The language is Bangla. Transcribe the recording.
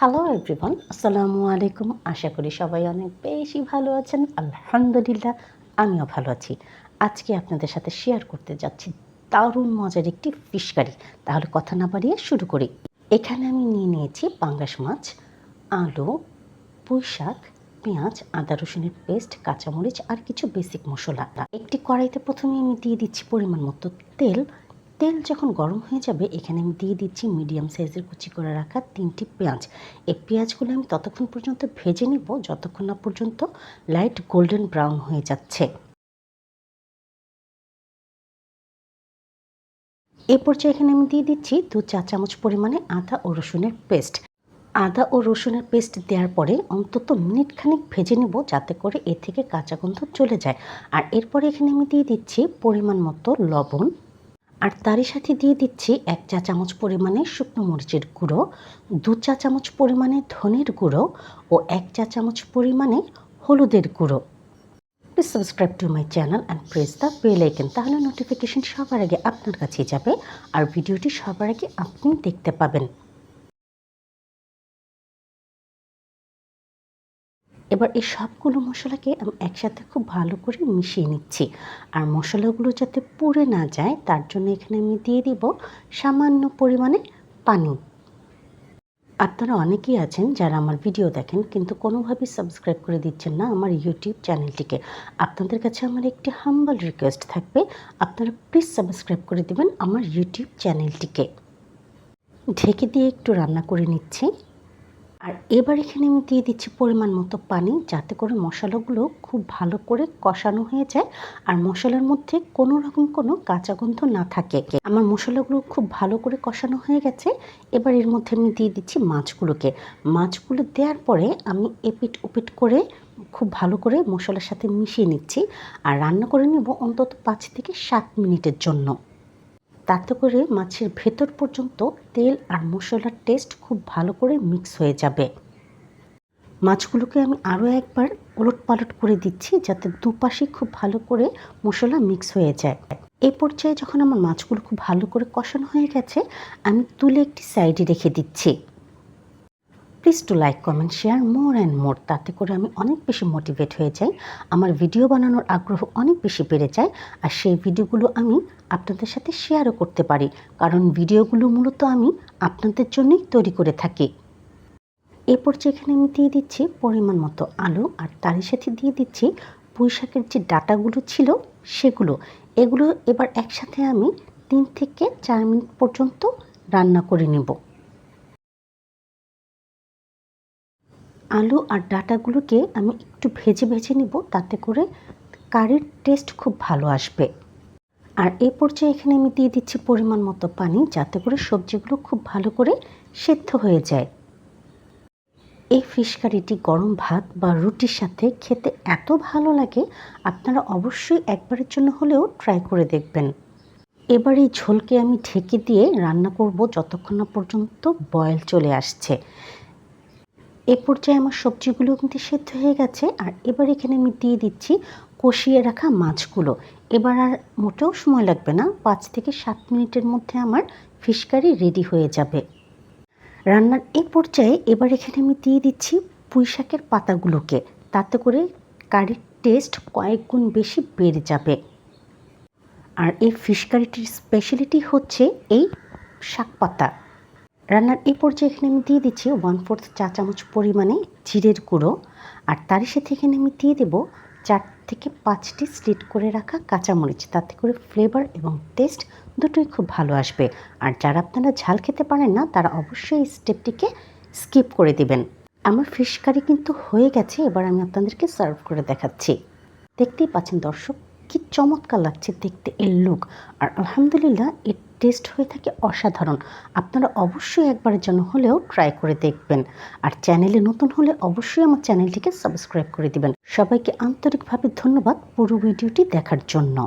হ্যালো এভরিওয়ান আসসালামু আলাইকুম আশা করি সবাই অনেক বেশি ভালো আছেন। আলহামদুলিল্লাহ, আমিও ভালো আছি। আজকে আপনাদের সাথে শেয়ার করতে যাচ্ছি দারুণ মজার একটি ফিশ কারি তাহলে কথা না বাড়িয়ে শুরু করি। এখানে আমি নিয়ে নিয়েছি পাঙ্গাস মাছ, আলু, পুঁই শাক, পেঁয়াজ, আদা রসুনের পেস্ট কাঁচামরিচ আর কিছু বেসিক মশলা। একটি কড়াইতে প্রথমে আমি দিয়ে দিচ্ছি পরিমাণ মতো তেল। তেল যখন গরম হয়ে যাবে, এখানে আমি দিয়ে দিচ্ছি মিডিয়াম সাইজের কুচি করে রাখা তিনটি পেঁয়াজ। এই পেঁয়াজগুলো আমি ততক্ষণ পর্যন্ত ভেজে নিব, যতক্ষণ না পর্যন্ত লাইট গোল্ডেন ব্রাউন হয়ে যাচ্ছে। এ পর্যায়ে এখানে আমি দিয়ে দিচ্ছি দু চা চামচ পরিমাণে আদা ও রসুনের পেস্ট। আদা ও রসুনের পেস্ট দেওয়ার পরে অন্তত মিনিট খানিক ভেজে নেব, যাতে করে এ থেকে কাঁচা গন্ধ চলে যায়। আর এরপরে এখানে আমি দিয়ে দিচ্ছি পরিমাণ মতো লবণ। আর তারই সাথে দিয়ে দিচ্ছি এক চা চামচ পরিমাণে শুকনো মরিচের গুঁড়ো, দু চা চামচ পরিমাণে ধনের গুঁড়ো ও এক চা চামচ পরিমাণে হলুদের গুঁড়ো। Please subscribe to my channel and press the bell icon তাহলে নোটিফিকেশন সবার আগে আপনার কাছে যাবে আর ভিডিওটি সবার আগে আপনি দেখতে পাবেন। এবার এই সবগুলো মশলাকে আমি একসাথে খুব ভালো করে মিশিয়ে নিচ্ছি। আর মশলাগুলো যাতে পুড়ে না যায়, তার জন্য এখানে আমি দিয়ে দিব সামান্য পরিমাণে পানি। আপনারা অনেকেই আছেন যারা আমার ভিডিও দেখেন, কিন্তু কোনোভাবেই সাবস্ক্রাইব করে দিচ্ছেন না আমার ইউটিউব চ্যানেলটিকে। আপনাদের কাছে আমার একটি হাম্বল রিকোয়েস্ট থাকবে, আপনারা প্লিজ সাবস্ক্রাইব করে দেবেন আমার ইউটিউব চ্যানেলটিকে। ঢেকে দিয়ে একটু রান্না করে নিচ্ছি। আর এবার এখানে আমি দিয়ে দিচ্ছি পরিমাণ মতো পানি, যাতে করে মশলাগুলো খুব ভালো করে কষানো হয়ে যায় আর মশলার মধ্যে কোনো রকম কোনো কাঁচা গন্ধ না থাকে আমার মশলাগুলো খুব ভালো করে কষানো হয়ে গেছে। এবার এর মধ্যে আমি দিয়ে দিচ্ছি মাছগুলোকে। মাছগুলো দেওয়ার পরে আমি এপিট ওপিট করে খুব ভালো করে মশলার সাথে মিশিয়ে নিচ্ছি আর রান্না করে নেব অন্তত পাঁচ থেকে সাত মিনিটের জন্য। তাতে করে মাছের ভেতর পর্যন্ত তেল আর মশলার টেস্ট খুব ভালো করে মিক্স হয়ে যাবে। মাছগুলোকে আমি আরও একবার ওলট পালট করে দিচ্ছি যাতে দুপাশে খুব ভালো করে মশলা মিক্স হয়ে যায়। এই পর্যায়ে যখন আমার মাছগুলো খুব ভালো করে কষানো হয়ে গেছে, আমি তুলে একটি সাইডে রেখে দিচ্ছি। Please to like comment share more and more তাতে করে আমি অনেক বেশি মোটিভেট হয়ে যাই। আমার ভিডিও বানানোর আগ্রহ অনেক বেশি বেড়ে যায়। আর সেই ভিডিওগুলো আমি আপনাদের সাথে শেয়ারও করতে পারি। কারণ ভিডিওগুলো মূলত আমি আপনাদের জন্যই তৈরি করে থাকি। এরপর যেখানে আমি দিয়ে দিচ্ছি পরিমাণ মতো আলু। আর তারই সাথে দিয়ে দিচ্ছি পুঁই শাকের যে ডাটাগুলো ছিল সেগুলো। এগুলো এবার একসাথে আমি তিন থেকে চার মিনিট পর্যন্ত রান্না করে নেব। আলু আর ডাটাগুলোকে আমি একটু ভেজে ভেজে নিব, তাতে করে কারির টেস্ট খুব ভালো আসবে। আর এই পর্যায়ে এখানে আমি দিয়ে দিচ্ছি পরিমাণ মতো পানি, যাতে করে সবজিগুলো খুব ভালো করে সেদ্ধ হয়ে যায়। এই ফিশ কারিটি গরম ভাত বা রুটির সাথে খেতে এত ভালো লাগে, আপনারা অবশ্যই একবারের জন্য হলেও ট্রাই করে দেখবেন। এবার এই ঝোলকে আমি ঢেকে দিয়ে রান্না করব যতক্ষণ না পর্যন্ত বয়েল চলে আসছে। এ পর্যায়ে আমার সবজিগুলো কিন্তু সেদ্ধ হয়ে গেছে, আর এবার এখানে আমি দিয়ে দিচ্ছি কষিয়ে রাখা মাছগুলো। এবার আর মোটেও সময় লাগবে না, পাঁচ থেকে সাত মিনিটের মধ্যে আমার ফিশ কারি রেডি হয়ে যাবে। রান্নার এই পর্যায়ে এবার এখানে আমি দিয়ে দিচ্ছি পুঁই শাকের পাতাগুলোকে, তাতে করে কারির টেস্ট কয়েক গুণ বেশি বেড়ে যাবে। আর এই ফিশ কারিটির স্পেশালিটি হচ্ছে এই শাক পাতা। রান্নার এই পর্যায়ে এখানে আমি দিয়ে দিচ্ছি ওয়ান ফোর্থ চা চামচ পরিমাণে জিরের গুঁড়ো। আর তারই সাথে এখানে আমি দিয়ে দেব চার থেকে পাঁচটি স্লিট করে রাখা কাঁচামরিচ। তাতে করে ফ্লেভার এবং টেস্ট দুটোই খুব ভালো আসবে। আর যারা আপনারা ঝাল খেতে পারেন না, তারা অবশ্যই এই স্টেপটিকে স্কিপ করে দিবেন। আমার ফিশ কারি কিন্তু হয়ে গেছে, এবার আমি আপনাদেরকে সার্ভ করে দেখাচ্ছি। দেখতেই পাচ্ছেন দর্শক, কি চমৎকার লাগছে দেখতে এর লুক আর আলহামদুলিল্লাহ, এর টেস্ট হয়ে থাকে অসাধারণ। আপনারা অবশ্যই একবারের জন্য হলেও ট্রাই করে দেখবেন। আর চ্যানেলে নতুন হলে অবশ্যই আমার চ্যানেলটিকে সাবস্ক্রাইব করে দিবেন। সবাইকে আন্তরিকভাবে ধন্যবাদ পুরো ভিডিওটি দেখার জন্য।